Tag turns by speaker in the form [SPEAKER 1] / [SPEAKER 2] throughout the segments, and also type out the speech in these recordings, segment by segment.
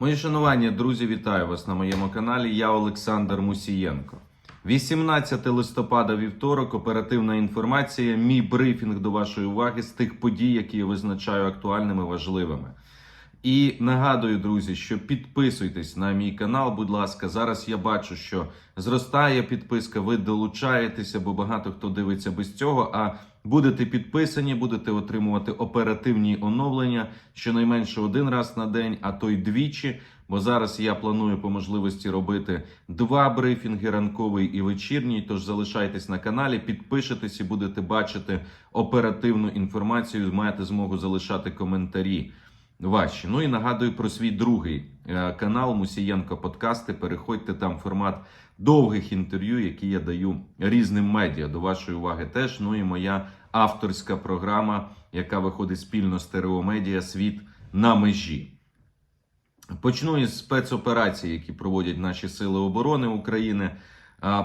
[SPEAKER 1] Мої шанування, друзі, вітаю вас на моєму каналі. Я Олександр Мусієнко. 18 листопада, вівторок, оперативна інформація. Мій брифінг до вашої уваги з тих подій, які я визначаю актуальними важливими. І нагадую, друзі, що підписуйтесь на мій канал, будь ласка. Зараз я бачу, що зростає підписка, ви долучаєтеся, бо багато хто дивиться без цього. А будете підписані, будете отримувати оперативні оновлення щонайменше один раз на день, а то й двічі. Бо зараз я планую по можливості робити два брифінги ранковий і вечірній. Тож залишайтесь на каналі, підпишитесь і будете бачити оперативну інформацію. Маєте змогу залишати коментарі ваші. Ну і нагадую про свій другий е, канал Мусієнко Подкасти. Переходьте там формат довгих інтерв'ю, які я даю різним медіа. До вашої уваги теж. Ну і моя авторська програма, яка виходить спільно з стереомедіа Світ на межі. Почну із спецоперацій, які проводять наші сили оборони України.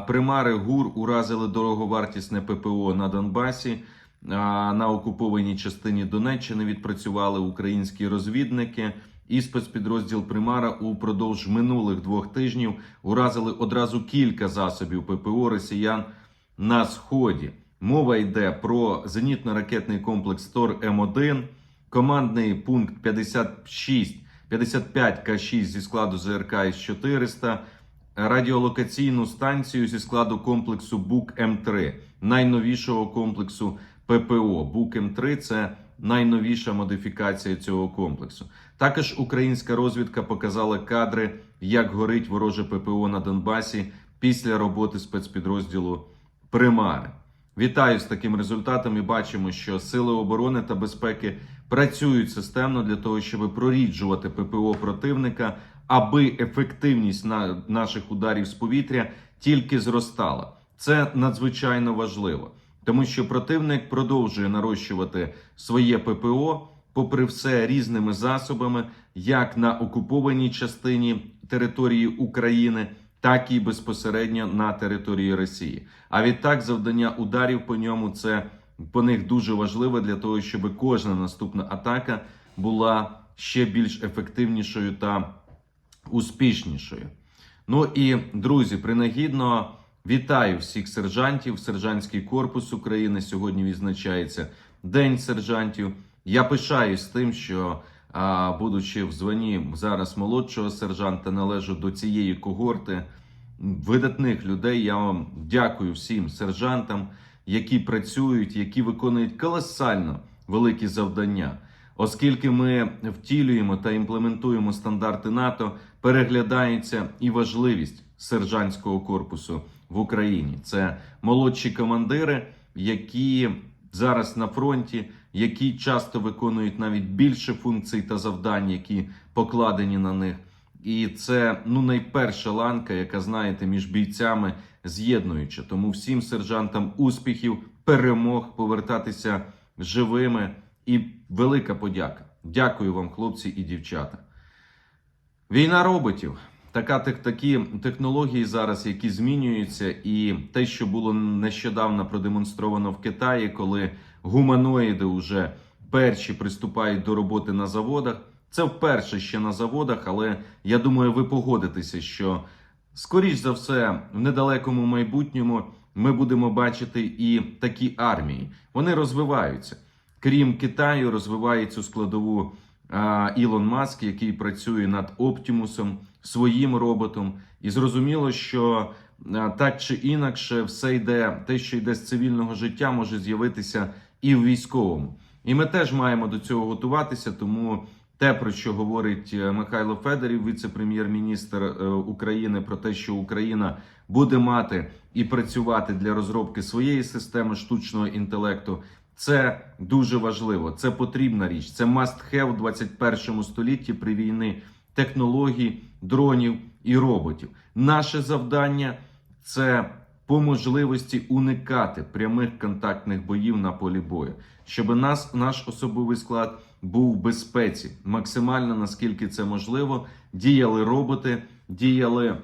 [SPEAKER 1] Примари ГУР уразили дороговартісне ППО на Донбасі. На окупованій частині Донеччини відпрацювали українські розвідники. І спецпідрозділ Примара упродовж минулих двох тижнів уразили одразу кілька засобів ППО росіян на сході. Мова йде про зенітно-ракетний комплекс Тор М1, командний пункт 56 55 К6 зі складу ЗРК С-400, радіолокаційну станцію зі складу комплексу БУК М3, найновішого комплексу ППО. БУК М3 це найновіша модифікація цього комплексу. Також українська розвідка показала кадри, як горить вороже ППО на Донбасі після роботи спецпідрозділу Примари. Вітаю з таким результатом і бачимо, що сили оборони та безпеки працюють системно для того, щоб проріджувати ППО противника, аби ефективність на наших ударів з повітря тільки зростала. Це надзвичайно важливо, тому що противник продовжує нарощувати своє ППО, попри все різними засобами, як на окупованій частині території України так і безпосередньо на території Росії. А відтак завдання ударів по ньому це по них дуже важливо для того, щоб кожна наступна атака була ще більш ефективнішою та успішнішою. Ну і друзі, принагідно вітаю всіх сержантів. Сержантський корпус України сьогодні відзначається День сержантів. Я пишаюсь тим, що будучи в званні зараз молодшого сержанта, належу до цієї когорти видатних людей. Я вам дякую всім сержантам, які працюють, які виконують колосально великі завдання. Оскільки ми втілюємо та імплементуємо стандарти НАТО, переглядається і важливість сержантського корпусу в Україні. Це молодші командири, які зараз на фронті, які часто виконують навіть більше функцій та завдань, які покладені на них. І це ну найперша ланка, яка знаєте, між бійцями з'єднуюча. Тому всім сержантам успіхів, перемог, повертатися живими і велика подяка. Дякую вам, хлопці і дівчата. Війна роботів. Така такі технології зараз, які змінюються, і те, що було нещодавно продемонстровано в Китаї, коли гуманоїди вже перші приступають до роботи на заводах. Це вперше ще на заводах, але я думаю, ви погодитеся, що скоріш за все в недалекому майбутньому ми будемо бачити і такі армії. Вони розвиваються. Крім Китаю, розвиває цю складову Ілон Маск, який працює над Оптімусом, своїм роботом. І зрозуміло, що так чи інакше, все йде, те, що йде з цивільного життя, може з'явитися і в військовому. І ми теж маємо до цього готуватися, тому. Те, про що говорить е, Михайло Федорів, віце-прем'єр-міністр е, України, про те, що Україна буде мати і працювати для розробки своєї системи штучного інтелекту, це дуже важливо. Це потрібна річ. Це must have в 21 столітті при війні технологій, дронів і роботів. Наше завдання це по можливості уникати прямих контактних боїв на полі бою, щоб нас наш особовий склад був в безпеці, максимально наскільки це можливо. Діяли роботи, діяли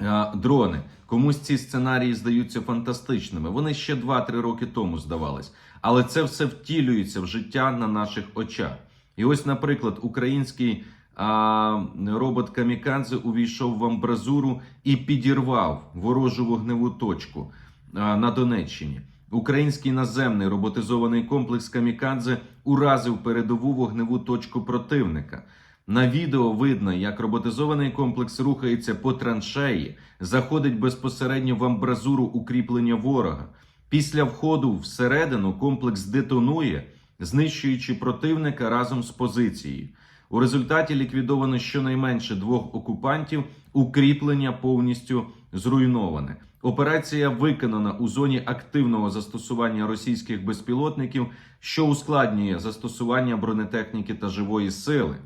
[SPEAKER 1] е, дрони. Комусь ці сценарії здаються фантастичними. Вони ще 2-3 роки тому здавались, але це все втілюється в життя на наших очах. І ось, наприклад, український а, робот Камікадзе увійшов в амбразуру і підірвав ворожу вогневу точку а, на Донеччині. Український наземний роботизований комплекс Камікадзе уразив передову вогневу точку противника. На відео видно, як роботизований комплекс рухається по траншеї, заходить безпосередньо в амбразуру укріплення ворога. Після входу всередину комплекс детонує, знищуючи противника разом з позицією. У результаті ліквідовано щонайменше двох окупантів, укріплення повністю зруйноване. Операція виконана у зоні активного застосування російських безпілотників, що ускладнює застосування бронетехніки та живої сили.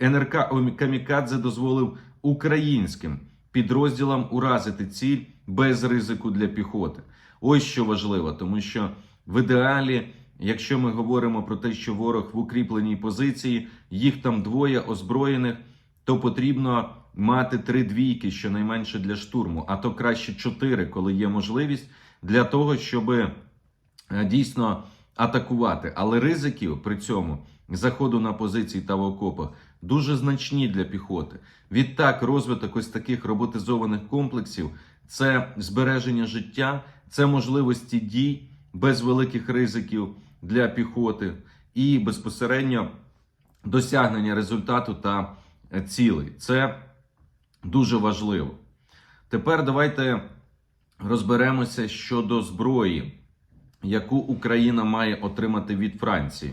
[SPEAKER 1] НРК Камікадзе дозволив українським підрозділам уразити ціль без ризику для піхоти. Ось що важливо, тому що в ідеалі, якщо ми говоримо про те, що ворог в укріпленій позиції, їх там двоє озброєних, то потрібно мати три двійки, щонайменше для штурму, а то краще чотири, коли є можливість, для того, щоб е, дійсно атакувати. Але ризиків при цьому заходу на позиції та в окопах дуже значні для піхоти. Відтак, розвиток ось таких роботизованих комплексів це збереження життя, це можливості дій без великих ризиків для піхоти і безпосередньо досягнення результату та е, цілей. Це дуже важливо. Тепер давайте розберемося щодо зброї, яку Україна має отримати від Франції.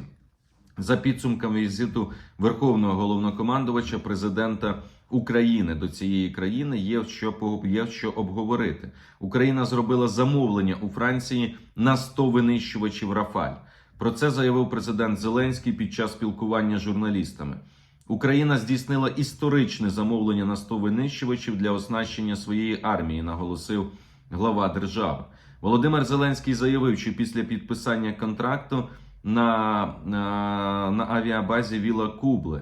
[SPEAKER 1] За підсумками візиту Верховного головнокомандувача президента України до цієї країни є що є що обговорити. Україна зробила замовлення у Франції на 100 винищувачів Рафаль. Про це заявив президент Зеленський під час спілкування з журналістами. Україна здійснила історичне замовлення на 100 винищувачів для оснащення своєї армії, наголосив глава держави. Володимир Зеленський заявив, що після підписання контракту на, на, авіабазі Віла Кубле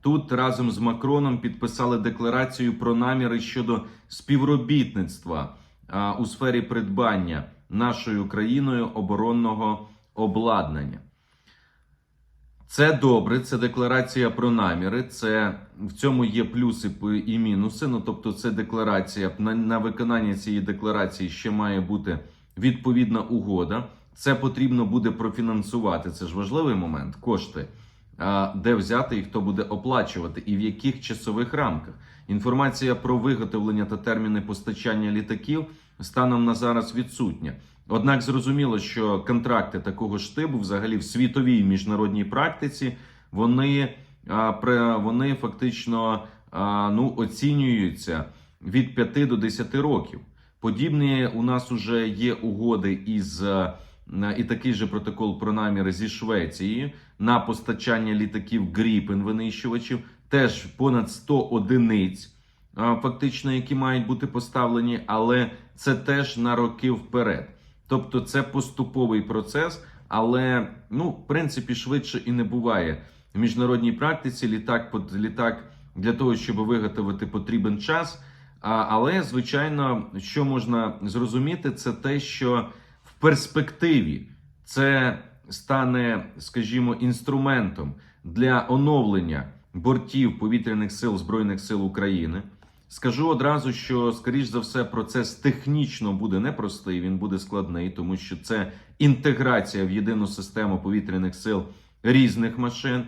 [SPEAKER 1] тут разом з Макроном підписали декларацію про наміри щодо співробітництва у сфері придбання нашою країною оборонного обладнання. Це добре, це декларація про наміри. Це в цьому є плюси і мінуси. Ну тобто, це декларація на, на виконання цієї декларації ще має бути відповідна угода. Це потрібно буде профінансувати. Це ж важливий момент. Кошти, де взяти і хто буде оплачувати, і в яких часових рамках. Інформація про виготовлення та терміни постачання літаків станом на зараз відсутня. Однак зрозуміло, що контракти такого ж типу, взагалі в світовій міжнародній практиці, вони, вони фактично ну, оцінюються від 5 до 10 років. Подібні у нас вже є угоди із і такий же протокол про наміри зі Швецією на постачання літаків Гріпен винищувачів, теж понад 100 одиниць, фактично, які мають бути поставлені, але це теж на роки вперед. Тобто це поступовий процес, але ну, в принципі, швидше і не буває. В міжнародній практиці літак літак для того, щоб виготовити, потрібен час. Але, звичайно, що можна зрозуміти, це те, що в перспективі це стане, скажімо, інструментом для оновлення бортів повітряних сил Збройних сил України. Скажу одразу, що, скоріш за все, процес технічно буде непростий, він буде складний, тому що це інтеграція в єдину систему повітряних сил різних машин,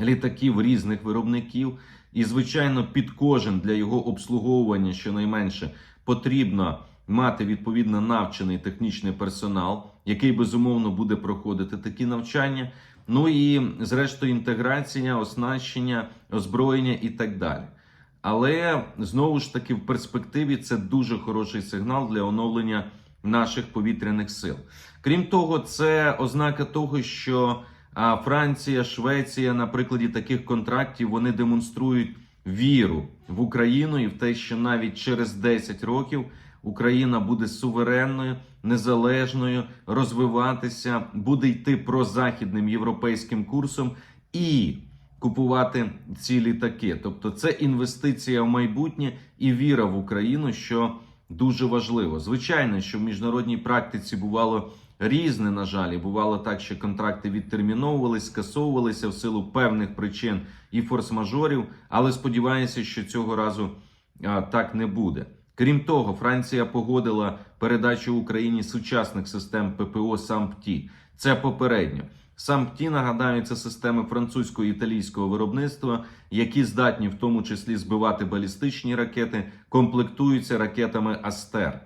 [SPEAKER 1] літаків різних виробників. І, звичайно, під кожен для його обслуговування щонайменше потрібно мати відповідно навчений технічний персонал, який безумовно буде проходити такі навчання. Ну і зрештою інтеграція, оснащення, озброєння і так далі. Але знову ж таки в перспективі це дуже хороший сигнал для оновлення наших повітряних сил. Крім того, це ознака того, що Франція, Швеція на прикладі таких контрактів вони демонструють віру в Україну і в те, що навіть через 10 років Україна буде суверенною, незалежною, розвиватися, буде йти прозахідним європейським курсом і купувати ці літаки. Тобто, це інвестиція в майбутнє і віра в Україну, що дуже важливо. Звичайно, що в міжнародній практиці бувало різне, на жаль, бувало так, що контракти відтерміновувались, скасовувалися в силу певних причин і форс-мажорів, але сподіваюся, що цього разу а, так не буде. Крім того, Франція погодила передачу Україні сучасних систем ППО САМПТІ. Це попередньо. САМПТІ, нагадаю, це системи французького і італійського виробництва, які здатні в тому числі збивати балістичні ракети, комплектуються ракетами Астер.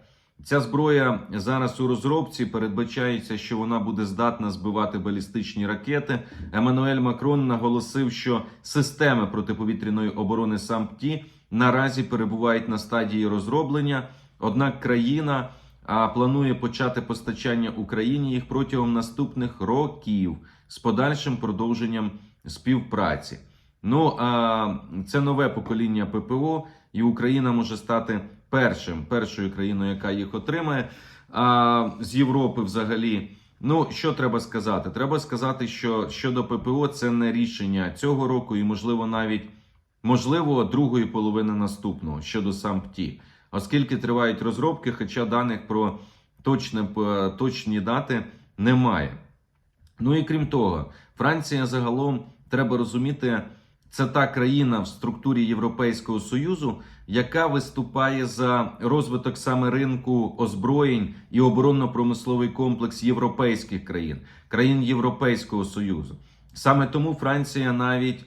[SPEAKER 1] Ця зброя зараз у розробці передбачається, що вона буде здатна збивати балістичні ракети. Еммануель Макрон наголосив, що системи протиповітряної оборони САМПТІ наразі перебувають на стадії розроблення. Однак країна планує почати постачання Україні їх протягом наступних років з подальшим продовженням співпраці. Ну а це нове покоління ППО, і Україна може стати першим, першою країною, яка їх отримає. А з Європи взагалі. Ну, що треба сказати? Треба сказати, що щодо ППО це не рішення цього року, і можливо навіть можливо другої половини наступного щодо САМПТІ, оскільки тривають розробки, хоча даних про точне, точні дати немає. Ну і крім того, Франція загалом треба розуміти, це та країна в структурі Європейського союзу, яка виступає за розвиток саме ринку озброєнь і оборонно-промисловий комплекс європейських країн, країн Європейського союзу. Саме тому Франція навіть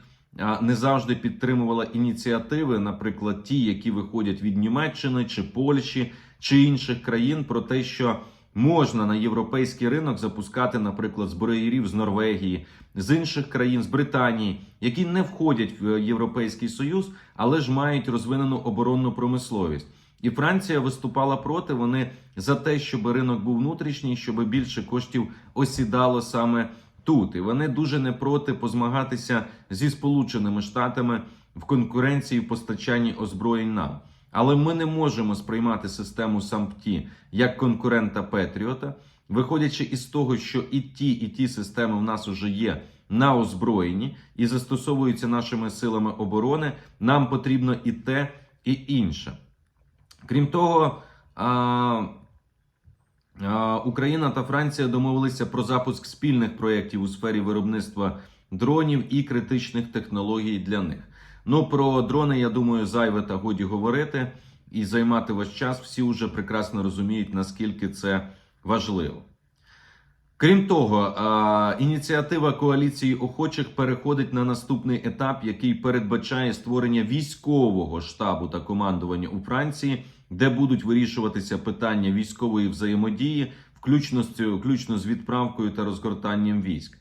[SPEAKER 1] не завжди підтримувала ініціативи, наприклад, ті, які виходять від Німеччини чи Польщі чи інших країн, про те, що можна на європейський ринок запускати, наприклад, зброярів з Норвегії, з інших країн, з Британії, які не входять в Європейський Союз, але ж мають розвинену оборонну промисловість. І Франція виступала проти. Вони за те, щоб ринок був внутрішній, щоб більше коштів осідало саме тут. І вони дуже не проти позмагатися зі Сполученими Штатами в конкуренції в постачанні озброєнь нам. Але ми не можемо сприймати систему САМПТІ як конкурента Петріота, виходячи із того, що і ті, і ті системи в нас вже є на озброєнні і застосовуються нашими силами оборони. Нам потрібно і те, і інше. Крім того, Україна та Франція домовилися про запуск спільних проєктів у сфері виробництва дронів і критичних технологій для них. Ну про дрони, я думаю, зайве та годі говорити і займати ваш час. Всі вже прекрасно розуміють, наскільки це важливо. Крім того, ініціатива коаліції охочих переходить на наступний етап, який передбачає створення військового штабу та командування у Франції, де будуть вирішуватися питання військової взаємодії, включно з включно з відправкою та розгортанням військ.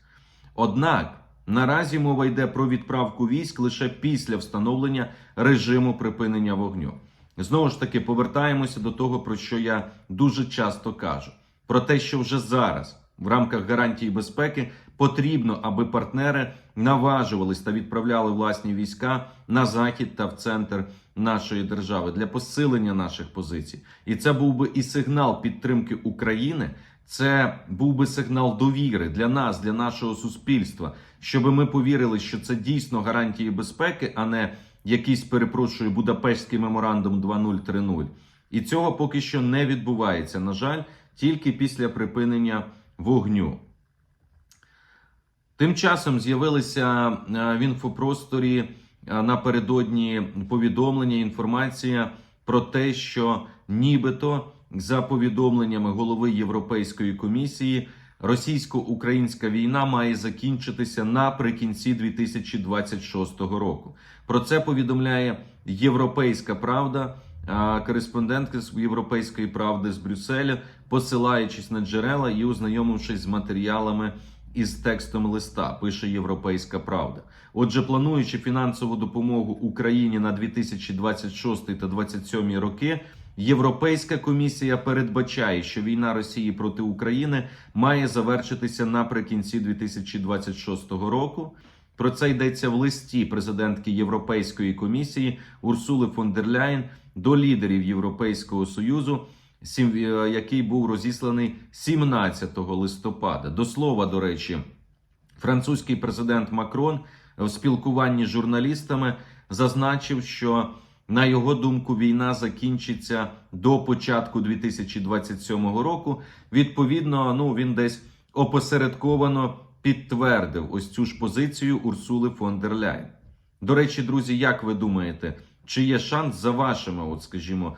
[SPEAKER 1] Однак наразі мова йде про відправку військ лише після встановлення режиму припинення вогню. Знову ж таки, повертаємося до того, про що я дуже часто кажу: про те, що вже зараз, в рамках гарантії безпеки, потрібно, аби партнери наважувались та відправляли власні війська на захід та в центр нашої держави для посилення наших позицій. І це був би і сигнал підтримки України. Це був би сигнал довіри для нас, для нашого суспільства, щоб ми повірили, що це дійсно гарантії безпеки, а не якийсь, перепрошую, Будапештський меморандум 2030. І цього поки що не відбувається. На жаль, тільки після припинення вогню. Тим часом з'явилися е, в інфопросторі е, напередодні повідомлення, інформація про те, що нібито за повідомленнями голови Європейської комісії російсько-українська війна має закінчитися наприкінці 2026 року. Про це повідомляє Європейська Правда. а Кореспондентка з Європейської правди з Брюсселя, посилаючись на джерела і ознайомившись з матеріалами із текстом листа, пише Європейська Правда. Отже, плануючи фінансову допомогу Україні на 2026 та 2027 роки, Європейська комісія передбачає, що війна Росії проти України має завершитися наприкінці 2026 року. Про це йдеться в листі президентки Європейської комісії Урсули фон дер Ляєн до лідерів Європейського союзу, який був розісланий 17 листопада. До слова, до речі, французький президент Макрон в спілкуванні з журналістами зазначив, що На його думку, війна закінчиться до початку 2027 року. Відповідно, ну він десь опосередковано підтвердив ось цю ж позицію Урсули фон дер Ляйн. До речі, друзі, як ви думаєте, чи є шанс за вашими, от скажімо,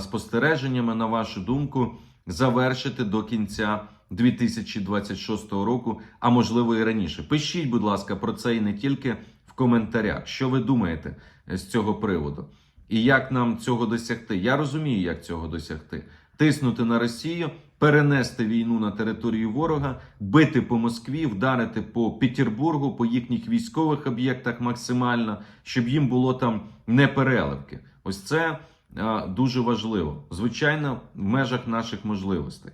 [SPEAKER 1] спостереженнями, на вашу думку, завершити до кінця 2026 року, а можливо і раніше? Пишіть, будь ласка, про це і не тільки в коментарях. Що ви думаєте з цього приводу? І як нам цього досягти? Я розумію, як цього досягти. Тиснути на Росію, перенести війну на територію ворога, бити по Москві, вдарити по Петербургу, по їхніх військових об'єктах максимально, щоб їм було там не переливки. Ось це дуже важливо. Звичайно, в межах наших можливостей.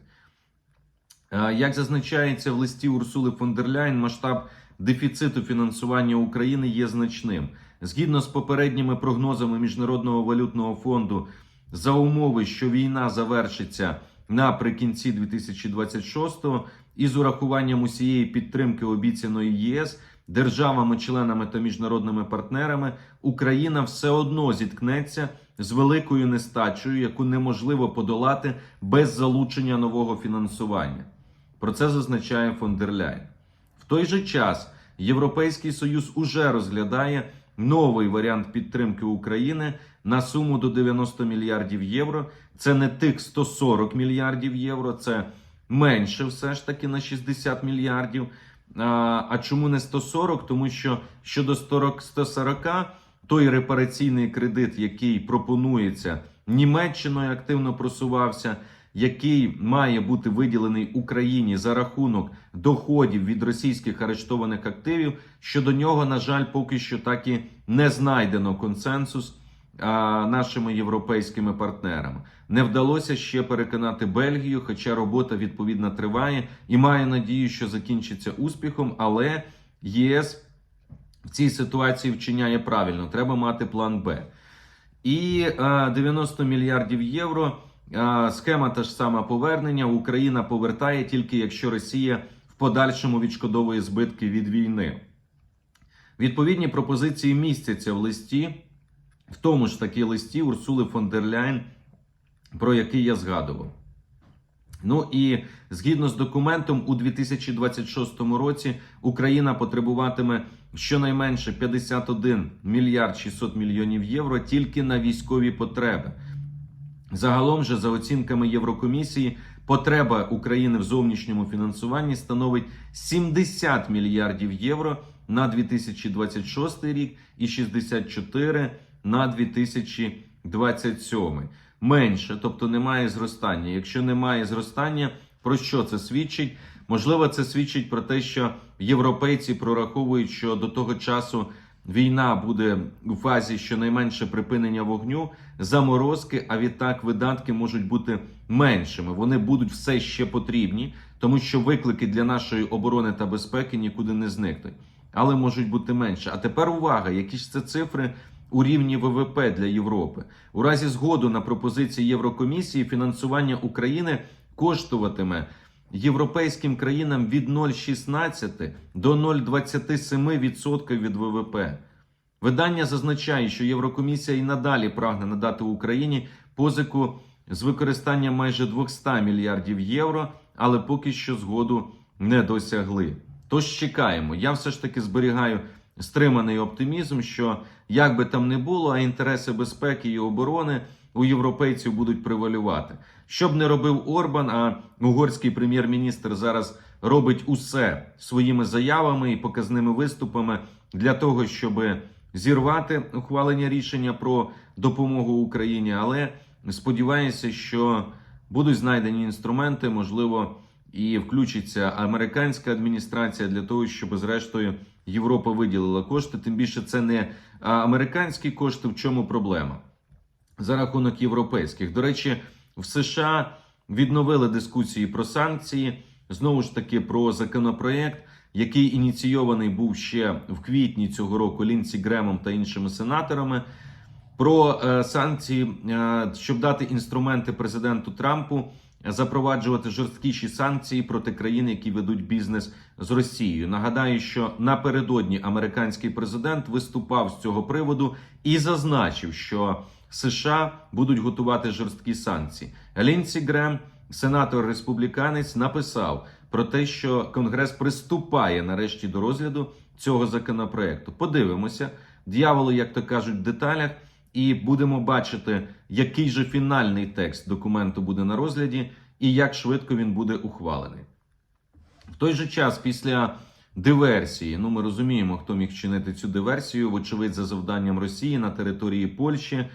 [SPEAKER 1] Як зазначається в листі Урсули фон масштаб дефіциту фінансування України є значним. Згідно з попередніми прогнозами Міжнародного валютного фонду, за умови, що війна завершиться наприкінці 2026-го, і з урахуванням усієї підтримки обіцяної ЄС державами-членами та міжнародними партнерами, Україна все одно зіткнеться з великою нестачею, яку неможливо подолати без залучення нового фінансування. Про це зазначає фон. В той же час Європейський Союз уже розглядає новий варіант підтримки України на суму до 90 мільярдів євро. Це не тих 140 мільярдів євро, це менше все ж таки на 60 мільярдів. А, чому не 140? Тому що щодо 40, 140 той репараційний кредит, який пропонується Німеччиною, активно просувався, який має бути виділений Україні за рахунок доходів від російських арештованих активів. Щодо нього, на жаль, поки що так і не знайдено консенсус нашими європейськими партнерами. Не вдалося ще переконати Бельгію, хоча робота відповідно триває і має надію, що закінчиться успіхом. Але ЄС в цій ситуації вчиняє правильно. Треба мати план Б. І е, 90 мільярдів євро. е, Схема та ж сама повернення. Україна повертає тільки якщо Росія в подальшому відшкодовує збитки від війни. Відповідні пропозиції містяться в листі, в тому ж таки листі Урсули фон дер Ляйн, про який я згадував. Ну і згідно з документом, у 2026 році Україна потребуватиме щонайменше 51 мільярд 600 мільйонів євро тільки на військові потреби. Загалом же, за оцінками Єврокомісії, потреба України в зовнішньому фінансуванні становить 70 мільярдів євро на 2026 рік і 64 на 2027. Менше, тобто немає зростання. Якщо немає зростання, про що це свідчить? Можливо, це свідчить про те, що європейці прораховують, що до того часу війна буде у фазі щонайменше припинення вогню, заморозки, а відтак видатки можуть бути меншими. Вони будуть все ще потрібні, тому що виклики для нашої оборони та безпеки нікуди не зникнуть, але можуть бути менше. А тепер увага, які ж це цифри у рівні ВВП для Європи. У разі згоду на пропозиції Єврокомісії фінансування України коштуватиме європейським країнам від 0,16 до 0,27% від ВВП. Видання зазначає, що Єврокомісія і надалі прагне надати Україні позику з використанням майже 200 мільярдів євро, але поки що згоду не досягли. Тож чекаємо. Я все ж таки зберігаю стриманий оптимізм, що як би там не було, а інтереси безпеки і оборони у європейців будуть превалювати. Що б не робив Орбан, а угорський прем'єр-міністр зараз робить усе своїми заявами і показними виступами для того, щоб зірвати ухвалення рішення про допомогу Україні. Але сподіваюся, що будуть знайдені інструменти, можливо, і включиться американська адміністрація для того, щоб зрештою Європа виділила кошти. Тим більше це не американські кошти. В чому проблема? За рахунок європейських. До речі, в США відновили дискусії про санкції. Знову ж таки, про законопроект, який ініційований був ще в квітні цього року Лінсі Гремом та іншими сенаторами. Про е, санкції, е, щоб дати інструменти президенту Трампу запроваджувати жорсткіші санкції проти країн, які ведуть бізнес з Росією. Нагадаю, що напередодні американський президент виступав з цього приводу і зазначив, що США будуть готувати жорсткі санкції. Лінсі Грем, сенатор республіканець, написав про те, що Конгрес приступає нарешті до розгляду цього законопроекту. Подивимося, дьяволи, як то кажуть, в деталях, і будемо бачити, який же фінальний текст документу буде на розгляді і як швидко він буде ухвалений. В той же час, після диверсії, ну ми розуміємо, хто міг чинити цю диверсію, вочевидь, за завданням Росії на території Польщі.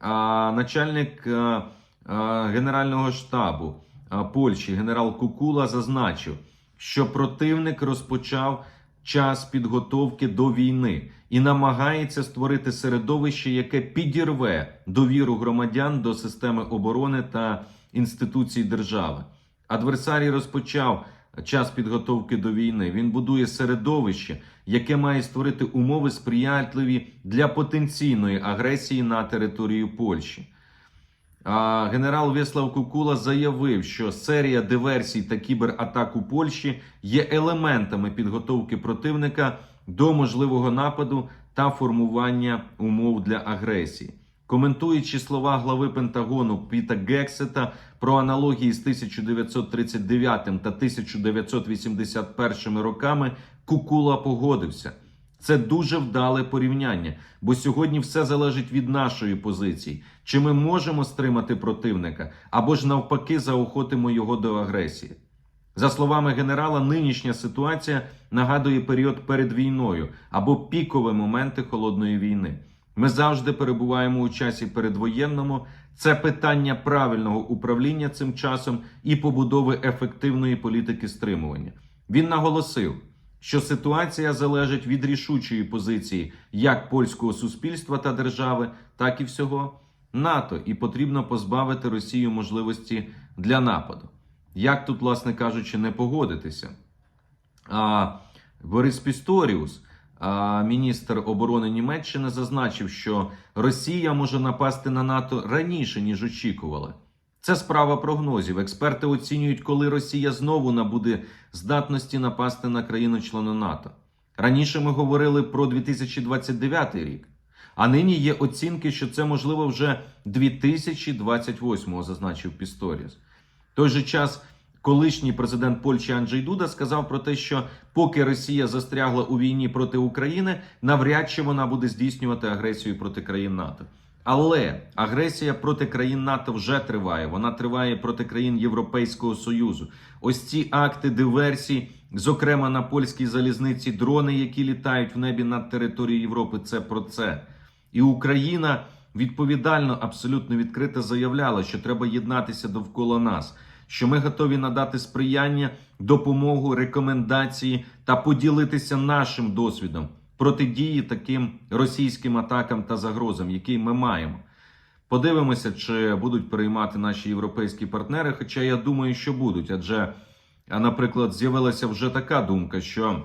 [SPEAKER 1] Начальник а, а, Генерального штабу а, Польщі, генерал Кукула, зазначив, що противник розпочав час підготовки до війни і намагається створити середовище, яке підірве довіру громадян до системи оборони та інституцій держави. Адверсарій розпочав час підготовки до війни. Він будує середовище, яке має створити умови сприятливі для потенційної агресії на територію Польщі. Генерал Вєслав Кукула заявив, що серія диверсій та кібератак у Польщі є елементами підготовки противника до можливого нападу та формування умов для агресії. Коментуючи слова глави Пентагону Піта Гексета про аналогії з 1939 та 1981 роками, Кукула погодився. Це дуже вдале порівняння, бо сьогодні все залежить від нашої позиції. Чи ми можемо стримати противника, або ж навпаки заохотимо його до агресії. За словами генерала, нинішня ситуація нагадує період перед війною або пікові моменти холодної війни. Ми завжди перебуваємо у часі передвоєнному. Це питання правильного управління цим часом і побудови ефективної політики стримування. Він наголосив, що ситуація залежить від рішучої позиції як польського суспільства та держави, так і всього НАТО, і потрібно позбавити Росію можливості для нападу. Як тут, власне кажучи, не погодитися? А Борис Пісторіус, міністр оборони Німеччини, зазначив, що Росія може напасти на НАТО раніше ніж очікували. Це справа прогнозів. Експерти оцінюють, коли Росія знову набуде здатності напасти на країну-члена НАТО. Раніше ми говорили про 2029 рік, а нині є оцінки, що це можливо вже 2028-го, зазначив Пісторіус. В той же час колишній президент Польщі Анджей Дуда сказав про те, що поки Росія застрягла у війні проти України, навряд чи вона буде здійснювати агресію проти країн НАТО. Але агресія проти країн НАТО вже триває. Вона триває проти країн Європейського Союзу. Ось ці акти диверсій, зокрема на польській залізниці, дрони, які літають в небі над територією Європи. Це про це. І Україна відповідально, абсолютно відкрито заявляла, що треба єднатися довкола нас, що ми готові надати сприяння, допомогу, рекомендації та поділитися нашим досвідом протидії таким російським атакам та загрозам, які ми маємо. Подивимося, чи будуть переймати наші європейські партнери. Хоча я думаю, що будуть. Адже, наприклад, з'явилася вже така думка, що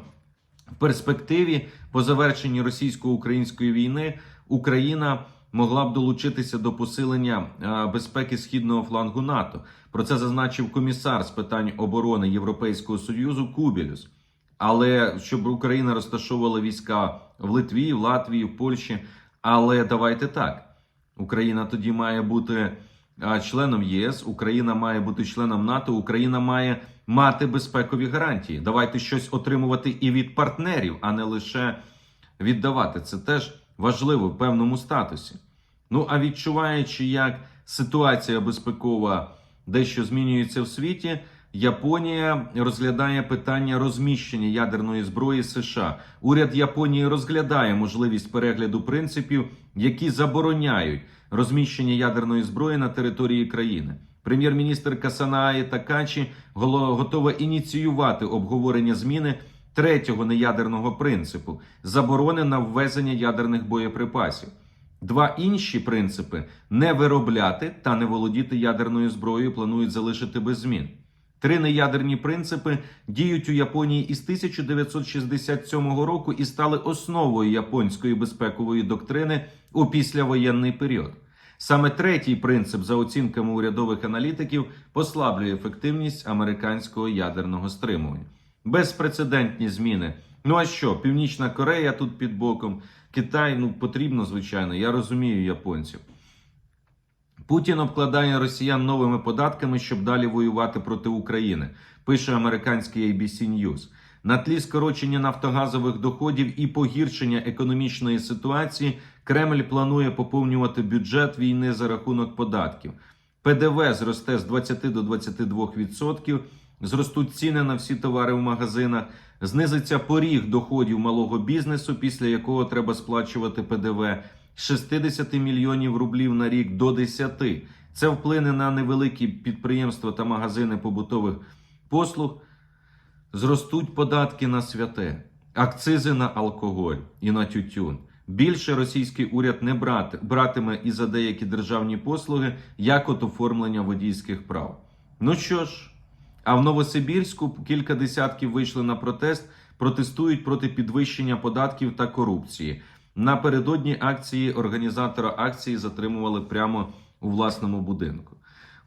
[SPEAKER 1] в перспективі по завершенні російсько-української війни Україна могла б долучитися до посилення безпеки східного флангу НАТО. Про це зазначив комісар з питань оборони Європейського союзу Кубілюс. Але щоб Україна розташовувала війська в Литві, в Латвії, в Польщі. Але давайте так: Україна тоді має бути членом ЄС, Україна має бути членом НАТО, Україна має мати безпекові гарантії. Давайте щось отримувати і від партнерів, а не лише віддавати. Це теж важливо в певному статусі. Ну а відчуваючи, як ситуація безпекова дещо змінюється в світі. Японія розглядає питання розміщення ядерної зброї США. Уряд Японії розглядає можливість перегляду принципів, які забороняють розміщення ядерної зброї на території країни. Прем'єр-міністр Касанааї Такачі готова ініціювати обговорення зміни третього неядерного принципу заборони на ввезення ядерних боєприпасів. Два інші принципи не виробляти та не володіти ядерною зброєю планують залишити без змін. Три неядерні принципи діють у Японії із 1967 року і стали основою японської безпекової доктрини у післявоєнний період. Саме третій принцип, за оцінками урядових аналітиків, послаблює ефективність американського ядерного стримування. Безпрецедентні зміни. Ну а що? Північна Корея тут під боком, Китай ну потрібно, звичайно. Я розумію японців. Путін обкладає росіян новими податками, щоб далі воювати проти України, пише американський ABC News. На тлі скорочення нафтогазових доходів і погіршення економічної ситуації Кремль планує поповнювати бюджет війни за рахунок податків. ПДВ зросте з 20 до 22%, зростуть ціни на всі товари в магазинах, знизиться поріг доходів малого бізнесу, після якого треба сплачувати ПДВ з 60 мільйонів рублів на рік до 10. Це вплине на невеликі підприємства та магазини побутових послуг. Зростуть податки на святе, акцизи на алкоголь і на тютюн. Більше російський уряд не брати, братиме і за деякі державні послуги, як от оформлення водійських прав. Ну що ж, а в Новосибірську кілька десятків вийшли на протест, протестують проти підвищення податків та корупції. Напередодні акції організатора акції затримували прямо у власному будинку.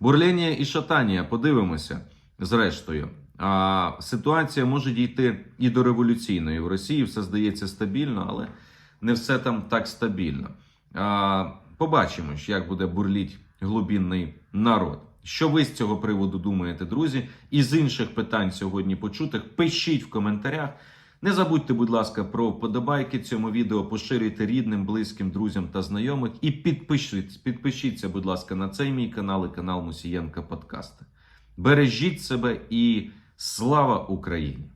[SPEAKER 1] Бурлінія і шатанія, подивимося зрештою. А ситуація може дійти і до революційної. В Росії все здається стабільно, але не все там так стабільно. А, побачимо, як буде бурліть глубінний народ. Що ви з цього приводу думаєте, друзі? І з інших питань сьогодні почутих, пишіть в коментарях. Не забудьте, будь ласка, про вподобайки цьому відео, поширюйте рідним, близьким, друзям та знайомих. І підпишіться, підпишіться, будь ласка, на цей мій канал і канал Мусієнка Подкасти. Бережіть себе і слава Україні!